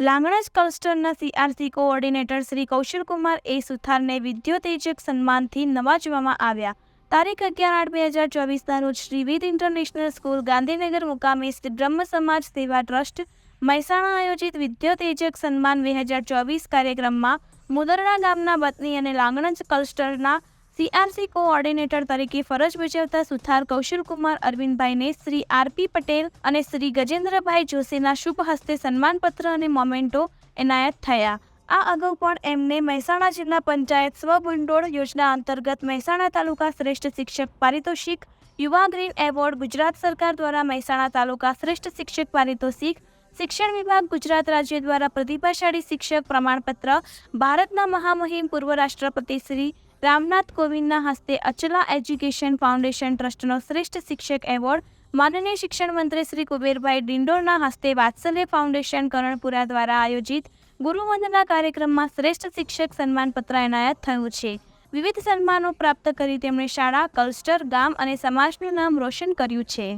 Langhnaj ક્લસ્ટરના CRC coordinator Shri Kaushalkumar A સુથારને વિદ્યોતેજક સન્માનથી નવાજવામાં આવ્યા. તારીખ અગિયાર આઠ બે હજાર ચોવીસના રોજ શ્રી વિદ ઇન્ટરનેશનલ સ્કૂલ ગાંધીનગર મુકામે શ્રી બ્રહ્મ સમાજ સેવા ટ્રસ્ટ મહેસાણા આયોજિત વિદ્યોતેજક સન્માન બે હજાર ચોવીસ કાર્યક્રમમાં મુદરણા ગામના વતની અને લાંગણજ ક્લસ્ટરના સીઆરસી કોઓર્ડિનેટર તરીકે ફરજ બજાવતા સુથાર કૌશલકુમાર અરવિંદભાઈને શ્રી આરપી પટેલ અને શ્રી ગજેન્દ્રભાઈ જોશીના શુભ હસ્તે સન્માનપત્ર અને મોમેન્ટો એનાયત થયા. આ અગાઉ પણ એમને મહેસાણા જિલ્લા પંચાયત સ્વભંડોળ યોજના અંતર્ગત મહેસાણા તાલુકા શ્રેષ્ઠ શિક્ષક પારિતોષિક, યુવા ગ્રીન એવોર્ડ ગુજરાત સરકાર દ્વારા મહેસાણા તાલુકા શ્રેષ્ઠ શિક્ષક પારિતોષિક, શિક્ષણ વિભાગ ગુજરાત રાજ્ય દ્વારા પ્રતિભાશાળી શિક્ષક પ્રમાણપત્ર, ભારતના મહામહિમ પૂર્વ રાષ્ટ્રપતિ શ્રી રામનાથ કોવિંદના હસ્તે અચલા એજ્યુકેશન ફાઉન્ડેશન ટ્રસ્ટનો શ્રેષ્ઠ શિક્ષક એવોર્ડ માનનીય શિક્ષણ મંત્રી શ્રી કુબેરભાઈ ડિંડોરના હસ્તે વાત્સલ્ય ફાઉન્ડેશન કરણપુરા દ્વારા આયોજિત ગુરુવંદના કાર્યક્રમમાં શ્રેષ્ઠ શિક્ષક સન્માનપત્ર એનાયત થયું છે. વિવિધ સન્માનો પ્રાપ્ત કરી તેમણે શાળા, કલ્સ્ટર, ગામ અને સમાજનું નામ રોશન કર્યું છે.